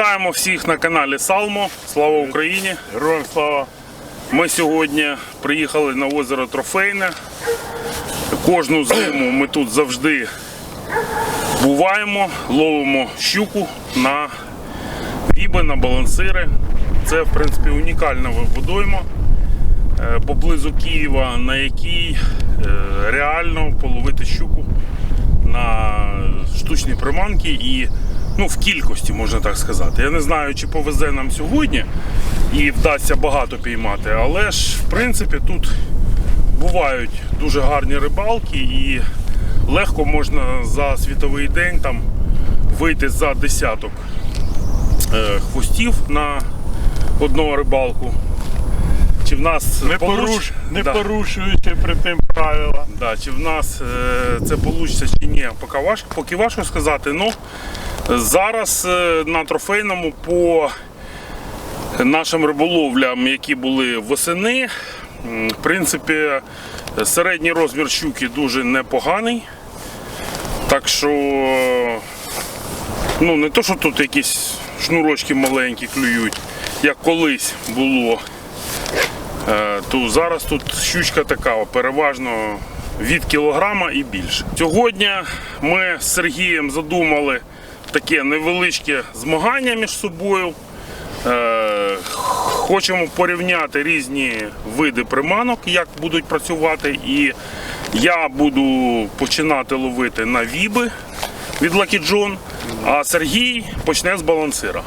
Вітаємо всіх на каналі Салмо. Слава Україні! Героям слава! Ми сьогодні приїхали на озеро Трофейне. Кожну зиму ми тут завжди буваємо, ловимо щуку на ріби, на балансири. Це, в принципі, унікальна водойма е, поблизу Києва, на якій е, реально половити щуку на штучні приманки і ну, в кількості, можна так сказати. Я не знаю, чи повезе нам сьогодні і вдасться багато піймати, але ж в принципі тут бувають дуже гарні рибалки і легко можна за світовий день там вийти за десяток е, хвостів на одного рибалку. Чи в нас Не, получ- поруш, не Да. порушуючи при тим правила. Да, чи в нас е, це вийде чи ні, поки важко, поки важко сказати. Ну, зараз е, на трофейному по нашим риболовлям, які були восени, в принципі, середній розмір щуки дуже непоганий. Так що, ну, не то, що тут якісь шнурочки маленькі клюють, як колись було. Е, то зараз тут щучка така переважно від кілограма і більше. Сьогодні ми з Сергієм задумали таке невеличке змагання між собою. Е, Хочемо порівняти різні види приманок, як будуть працювати. І я буду починати ловити на віби від Lucky John, а Сергій почне з балансира.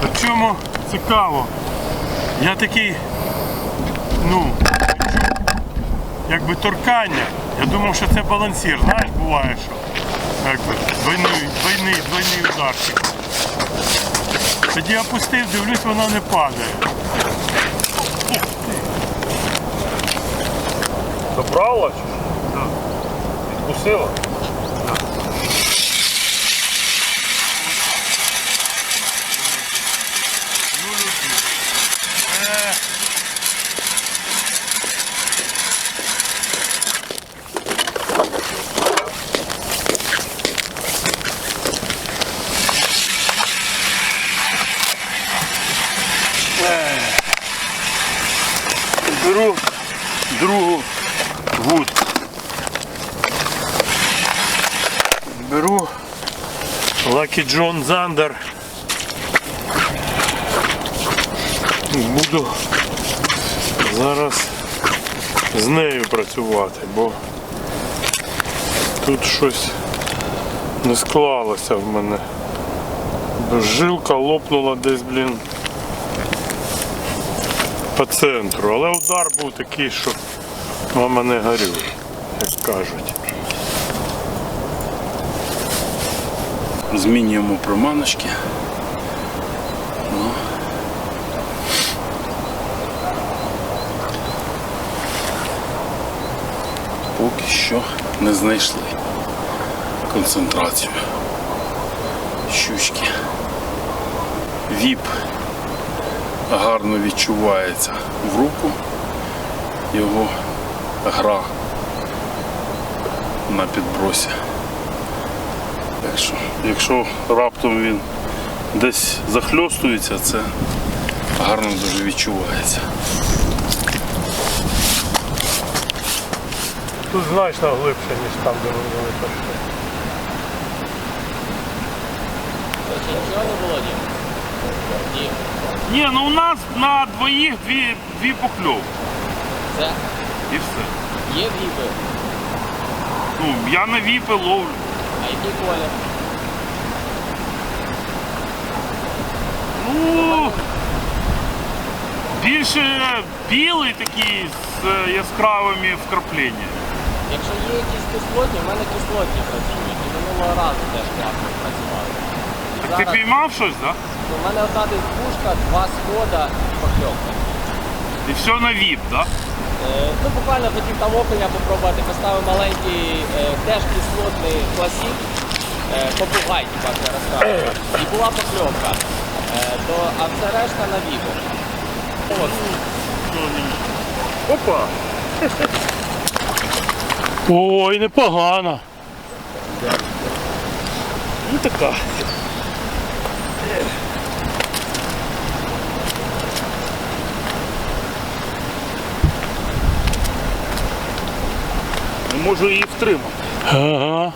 Причому цікаво. Я такий, ну, якби торкання. Я думав, що це балансір. Знаєш, буває, що якби двойний, двойний, двойний ударчик. Тоді опустив, дивлюсь, вона не падає. Забрала чи що? Відкусила? Беру другу вудку. Беру Lucky John Zander. Буду зараз з нею працювати, бо тут щось не склалося в мене. Жилка лопнула десь, блін, по центру, але удар був такий, що мама не горює, як кажуть. Змінюємо приманочки. Ну. Поки що не знайшли концентрацію щучки. Віп гарно відчувається в руку, його гра на підбросі. Так що, якщо раптом він десь захльостується, це гарно дуже відчувається. Тут значно глибше, ніж там, де ми були? Ні. Ні, ну у нас на двоїх дві, дві покльовки Це і все. Є віпи. Ну, я на віпи ловлю. А який колір? Ну, більше білий такий з е, яскравими вкрапленнями. Якщо є якісь кислотні, в мене кислотні працюють. І минулого разу теж класно працювали. І Так ти зараз піймав щось, так? у мене одна десь пушка, два схода і покльовка. І все на віп, так? Е, Ну, буквально хотів там окуня попробувати, поставив маленький, е, теж кислотний класік, е, попугай, як я розказував. І була покльовка. Е, а все решта на. От. Опа! Ой, непогано. Ну така. Можу її втримати. Ага.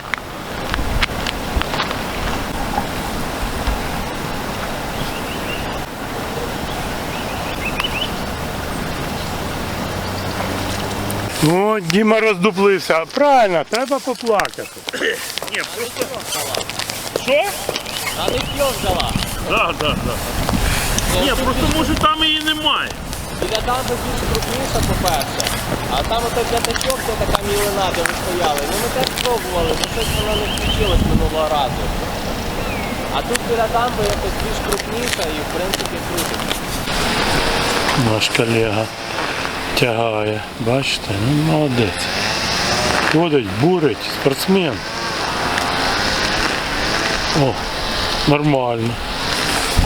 О, Діма роздуплився. Правильно, треба поплакати. Ні, просто. Що? А не кльов взяла. Так, так, так. Ні, просто може там її немає. Біля дамби більш крупніша, по-перше. А там ото п'ятачок, це така мілина, де ви стояли. Ну ми теж пробували, ну щось воно не включилось минулого разу. А тут біля дамби якось більш крупніша і в принципі крутить. Наш колега тягає. Бачите, ну молодець. Ходить, бурить, спортсмен. О, нормально.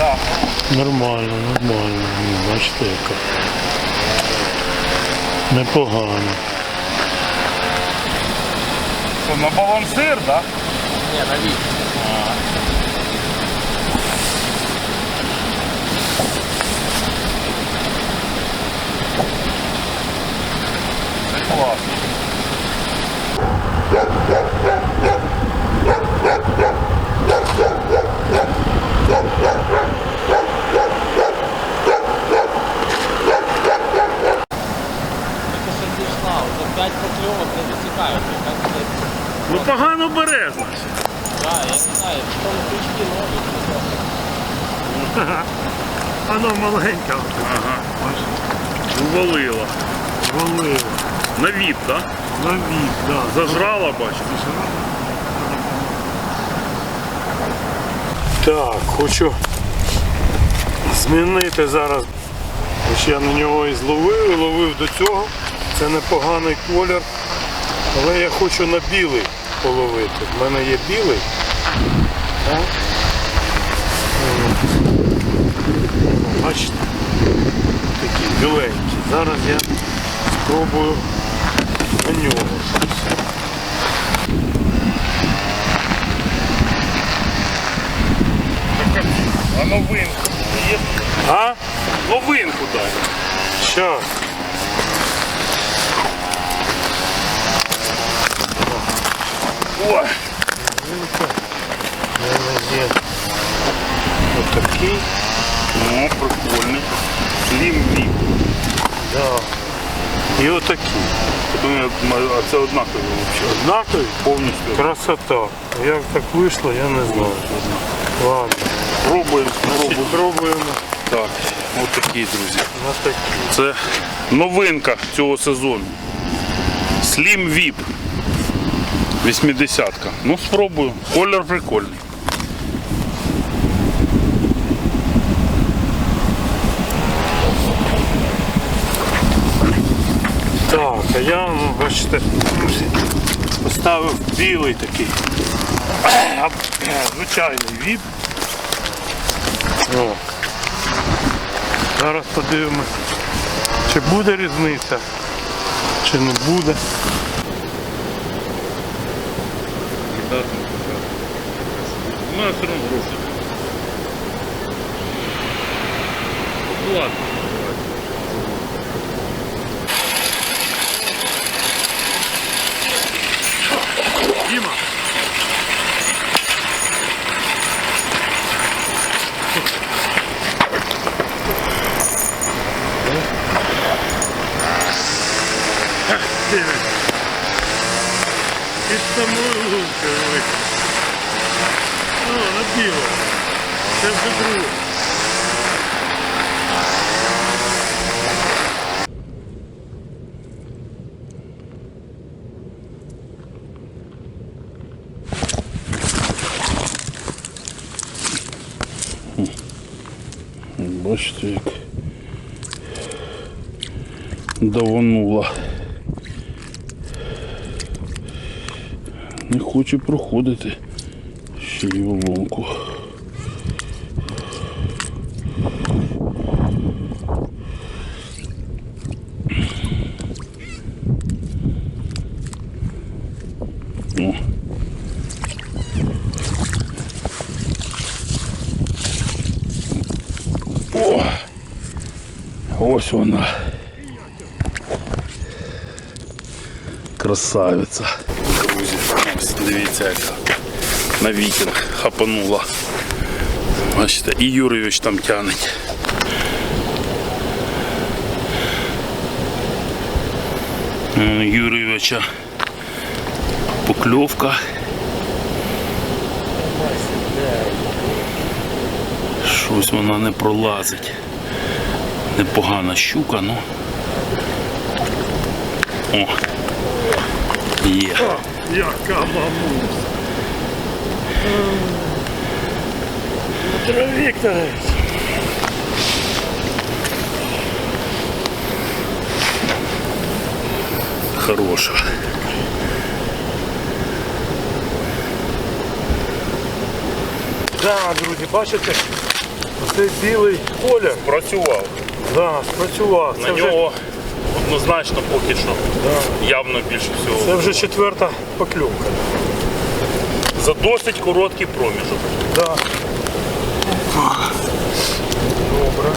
Нормально, нормально. Ну, бачите, яка. Непогано. Що, на балансир, так? Ні, на вік. Це класно. Тільки що зійшла, вже 5 покльовок не досікають. Так, Ну погано бере, значить. да, я не знаю, в тому крючки нові. Воно маленька. Ага. Увалила. На віп, так? На вік, да. Зажрала, бачиш. Так, хочу змінити зараз. Ось я на нього і зловив, і ловив до цього. Це непоганий колір. Але я хочу на білий половити. В мене є білий. Так. Бачите? Такий біленький. Зараз я спробую новинку є? А? Новинку дай. Щас. Ой. У мене є отакий. Ну, прикольний. Слім віп. Да. І отакий. Думаю, а це однакові взагалі. Однакові? Повністю. Красота. Як так вийшло, я не знаю. Ладно. Пробуємо, спробуємо. Спробуємо Так, от такі, друзі. Це новинка цього сезону. Slim VIP. 80-ка. Ну, спробую. Колір прикольний. Так, а я, бачите, поставив білий такий. Звичайний віп. О. Зараз подивимось, чи буде різниця, чи не буде. У нас все одно гроші. Ладно. Діма. Під самою лункою вийшов. О. Це вже друге. Бачите, як даванула. Не хоче проходити й ломку. О. О, ось вона. Красавиця. Друзі, дивіться, яка на вікінг хапанула. Бачите, і Юрійович там тянеть. Юрійовича покльовка. Щось вона не пролазить. Непогана щука, ну. О. Є. Яка мамусь. Дмитро Вікторович. Хороша. Да, друзі, бачите? Оцей білий колір. Працював. Да, спрацював. На Це вже, нього однозначно поки що явно більше всього. це вже четверта покльовка. За досить короткий проміжок. Да. Добре.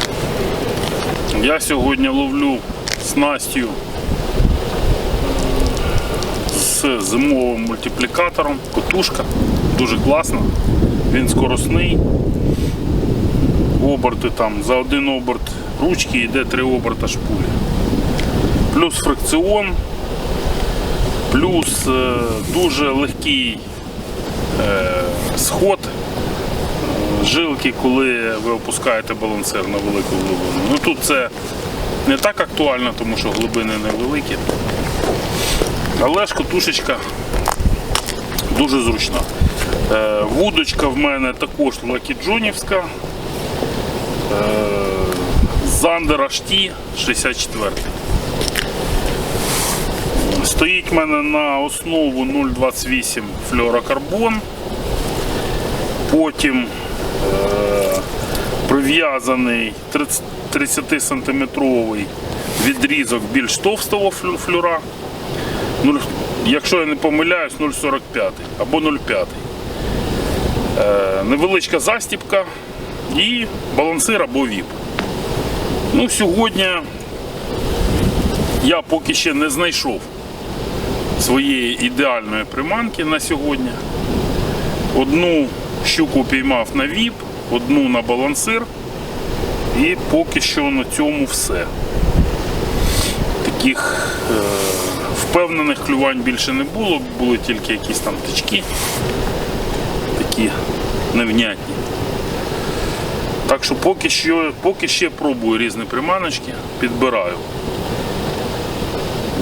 Я сьогодні ловлю снастю з зимовим мультиплікатором. Котушка. Дуже класна. Він скоросний. Оберти там за один оберт ручки йде три оберта шпулі. Плюс фрикціон, плюс е, дуже легкий сход е, жилки, коли ви опускаєте балансир на велику глибину. Ну тут це не так актуально, тому що глибини невеликі. Але ж котушечка дуже зручна. Е, вудочка в мене також лакіджонівська. Е, Зандер HT 64. Стоїть в мене на основу 0,28 флюорокарбон. Потім е, прив'язаний 30 сантиметровий відрізок більш товстого флю- флюра. Нуль- Якщо я не помиляюсь, 0,45 або 0,5. Е, невеличка застіпка і балансир або віп. Ну, сьогодні я поки ще не знайшов своєї ідеальної приманки на сьогодні. Одну щуку піймав на віп, одну на балансир. І поки що на цьому все. Таких е, впевнених клювань більше не було, були тільки якісь там тички, такі невнятні. Так що поки що поки ще пробую різні приманочки, підбираю.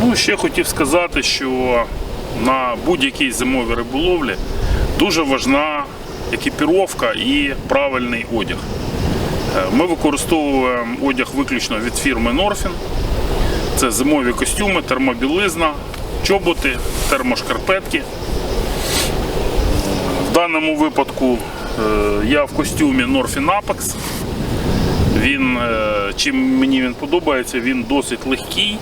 Ну, ще хотів сказати, що на будь-якій зимовій риболовлі дуже важна екіпіровка і правильний одяг. Е, Ми використовуємо одяг виключно від фірми Norfin. Це зимові костюми, термобілизна, чоботи, термошкарпетки. В даному випадку е, я в костюмі Norfin Apex. Він, е, чим мені він подобається, він досить легкий.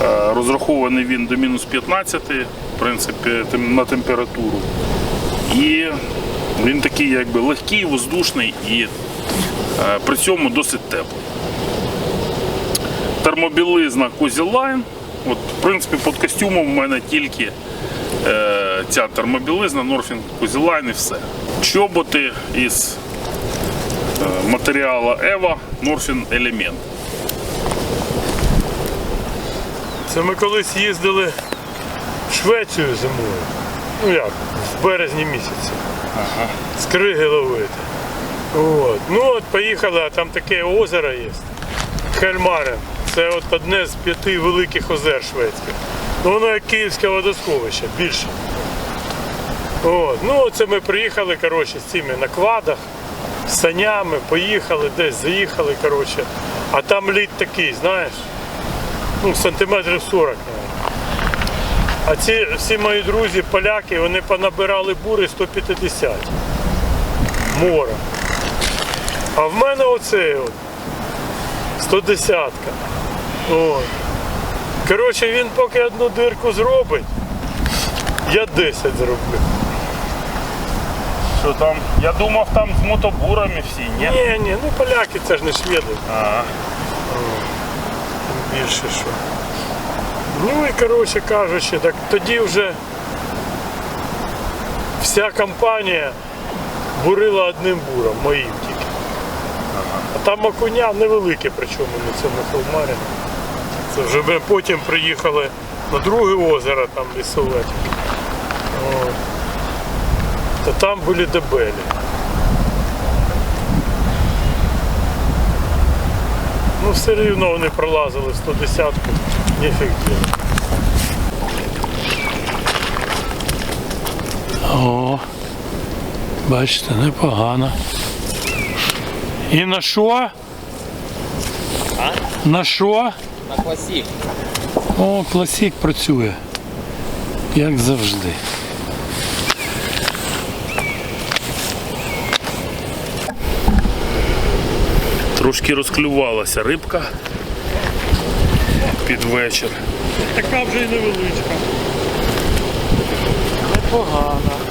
Е, Розрахований він до мінус 15 в принципі, на температуру. І він такий якби легкий, воздушний і е, при цьому досить теплий. Термобілизна Line. От, в принципі, під костюмом в мене тільки е, ця термобілизна, Norfin Line і все. Чоботи із е, матеріалу Eva Norfin Element. Це ми колись їздили в Швецію зимою. Ну як, в березні місяці. З криги ловити. От. Ну от поїхали, а там таке озеро є. Хельмарен. Це от одне з п'яти великих озер шведських. Ну воно як київське водосховище, більше. От. Ну це ми приїхали коротше, з цими на квадах, з санями, поїхали, десь заїхали, коротше. А там лід такий, знаєш. Ну, сантиметрів 40. навіть. А ці всі мої друзі, поляки, вони понабирали бури 150 мора. А в мене оце от 110. От. Коротше, він поки одну дирку зробить, я 10 зроблю. Що там? Я думав, там з мотобурами всі, ні? Ні, ні, ну поляки це ж не шведи. А, більше що. Ну і коротше кажучи, так тоді вже вся компанія бурила одним буром, моїм тільки. А там окуня невелике, причому на цьому холмарі. Це вже ми потім приїхали на друге озеро, там лісове. От. Там були дебелі. Ну все рівно вони пролазили 110-ку, ніфіг діло. О, бачите, непогано. І на що? А? На що? На класік. О, класік працює. Як завжди. Трошки розклювалася рибка під вечір. Така вже й невеличка. Непогана.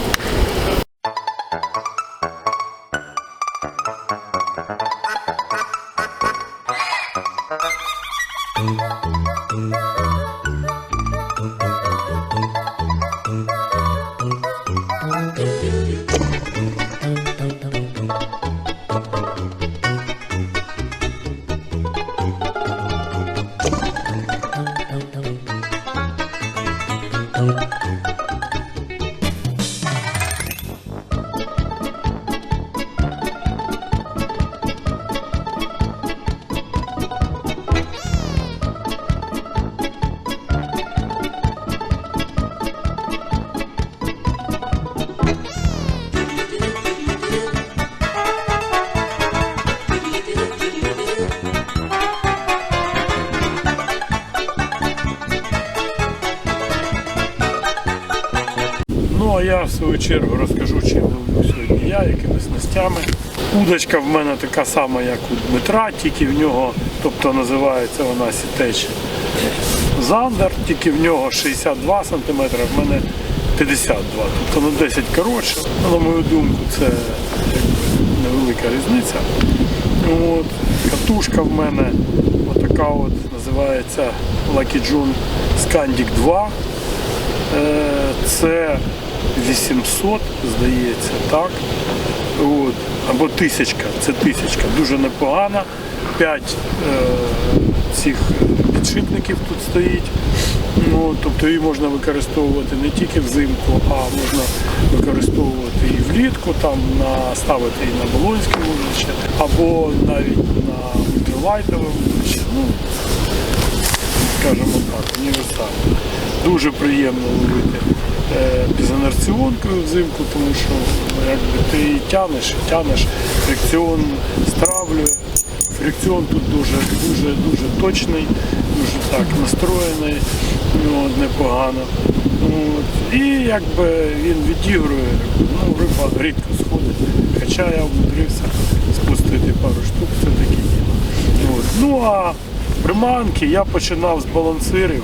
Свою чергу розкажу, чим ловлю сьогодні я, якими снастями. Удочка в мене така сама, як у Дмитра, тільки в нього, тобто називається вона сітеч Зандер, тільки в нього 62 см, в мене 52, тобто на 10 коротше. На мою думку, це невелика різниця. От, катушка в мене отака от називається Lucky John Scandic 2. Е, Це 800, здається, так. От. Або тисячка, це тисячка, дуже непогана. П'ять е, цих підшипників тут стоїть. Ну, тобто її можна використовувати не тільки взимку, а можна використовувати і влітку, там на, ставити і на Болонське вулище, або навіть на ультралайтове вулище. Ну, скажімо так, універсально. Дуже приємно ловити е, безінерціонкою взимку, тому що ну, якби, ти її тянеш, тянеш, фрикціон стравлює. Фрикціон тут дуже, дуже, дуже точний, дуже так настроєний, ну, непогано. От. І якби він відігрує, ну, риба рідко сходить. Хоча я умудрився спустити пару штук, діло. От. Ну а приманки я починав з балансирів,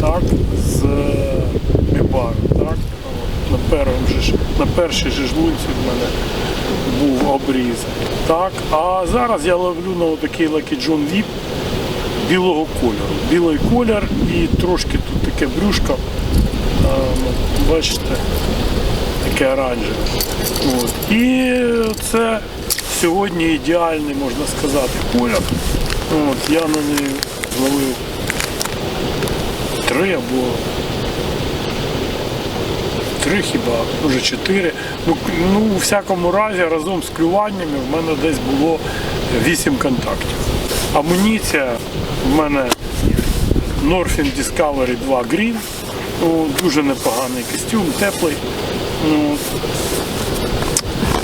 так, з е, мібару, так. На, першому ж, на першій же ж лунці в мене був обріз. Так. А зараз я ловлю на такий Lucky John VIP білого кольору. Білий колір і трошки тут таке брюшко. Ну, бачите, таке оранжеве. От. І це сьогодні ідеальний, можна сказати, колір. От, я на неї зловив три або три хіба, може чотири. Ну, ну, у всякому разі, разом з клюваннями в мене десь було вісім контактів. Амуніція в мене Norfin Discovery 2 Green. Ну, дуже непоганий костюм, теплий. Ну,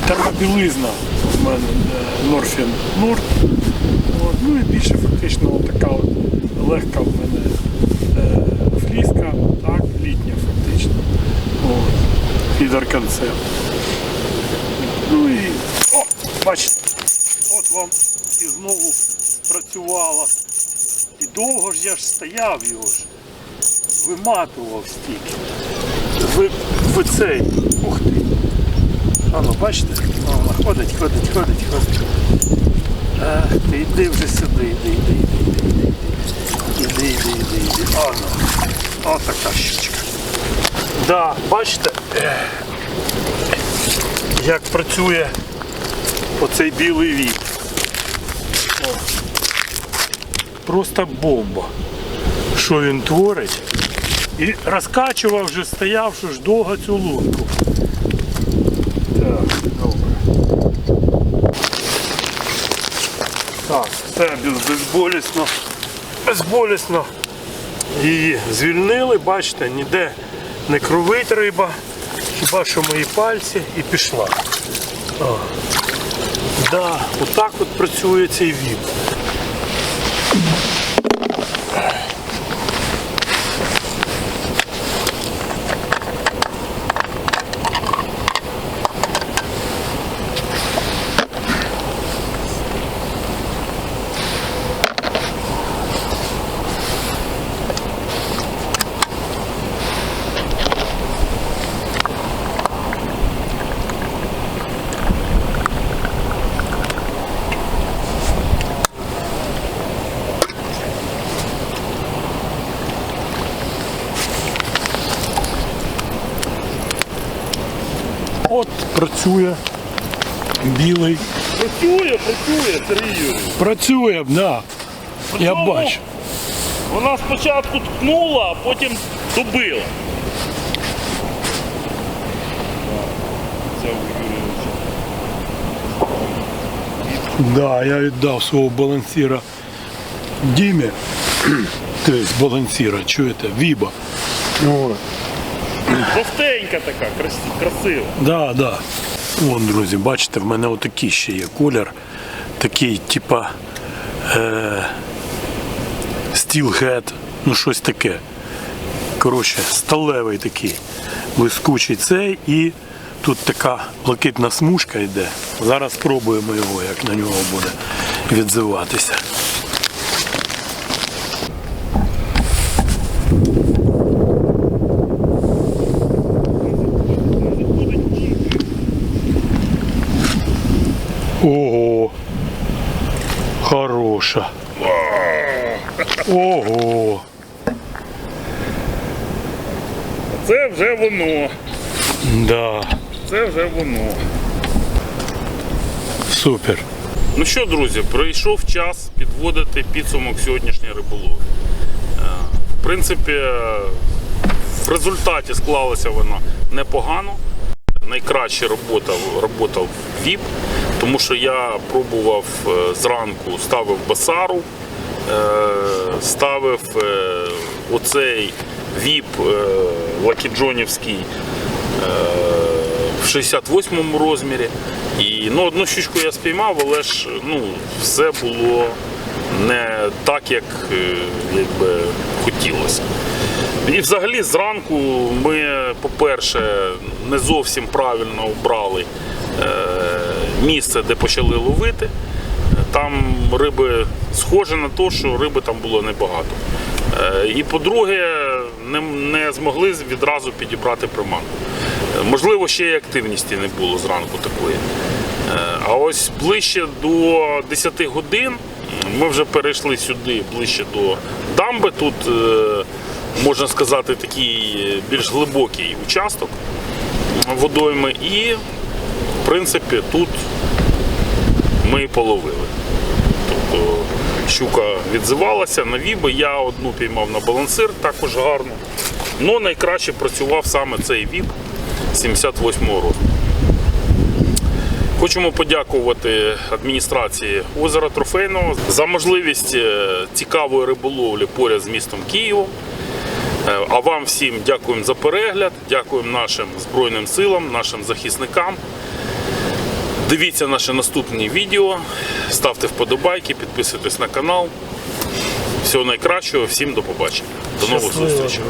термобілизна в мене е, Norfin Nord. Ну і більше фактично така от легка в мене е, фліска, так, літня фактично. От. Фідер концерт. Ну і о, бачите, от вам і знову працювала. І довго ж я ж стояв його ж, виматував стільки. Ви, ви цей, ух ти. Ану, бачите? О, ходить, ходить, ходить, ходить. Ах, ти йди вже сюди, йди, йди, йди, йди, йди. Іди, іди, іди, іди. Ану. О, така щучка. Да, бачите, як працює оцей білий вік. Просто бомба. Що він творить? І розкачував вже, стояв, що ж довго цю лунку. Так, добре. Так, все безболісно. Безболісно її звільнили, бачите, ніде не кровить риба, хіба мої пальці і пішла. О. Да, отак от працює цей віп. От працює білий. Працює, працює, Сергій Юрійович. Працює, да. Я Причому бачу. Вона спочатку ткнула, а потім добила. Це у Юрійовича. Да, я віддав свого балансіра Дімі. Тобто балансіра, чуєте, Віба. От. Жовтенька така, крас- красива. Да, да. Вон, друзі, бачите, в мене отакий ще є колір. Такий, типа е, стілгет, ну щось таке. Коротше, сталевий такий. Блискучий цей і тут така блакитна смужка йде. Зараз спробуємо його, як на нього буде відзиватися. Ого. Хороша. Ого. Це вже воно. Да. Це вже воно. Супер. Ну що, друзі, прийшов час підводити підсумок сьогоднішньої риболовлі. Е, В принципі, в результаті склалася вона непогано. Найкраща робота, робота в ВІП, тому що я пробував е, зранку, ставив басару, е, ставив оцей ВІП е, лакіджонівський е, в 68-му розмірі. І ну, одну щучку я спіймав, але ж ну, все було не так, як е, якби, хотілося. І взагалі зранку ми, по-перше, не зовсім правильно обрали місце, де почали ловити. Там риби схоже на те, що риби там було небагато. І по-друге, не, не змогли відразу підібрати приманку. Е, Можливо, ще й активності не було зранку такої. Е, А ось ближче до 10 годин ми вже перейшли сюди, ближче до дамби. Тут, е, можна сказати, такий більш глибокий участок водойми. І, в принципі, тут ми половили. Тобто щука відзивалася на віби, я одну піймав на балансир, також гарно. Ну найкраще працював саме цей віб 78-го року. Хочемо подякувати адміністрації озера Трофейного за можливість е, цікавої риболовлі поряд з містом Києвом. Е, А вам всім дякуємо за перегляд, дякуємо нашим Збройним силам, нашим захисникам. Дивіться наше наступні відео, ставте вподобайки, підписуйтесь на канал. Всього найкращого, всім до побачення. До нових зустрічей.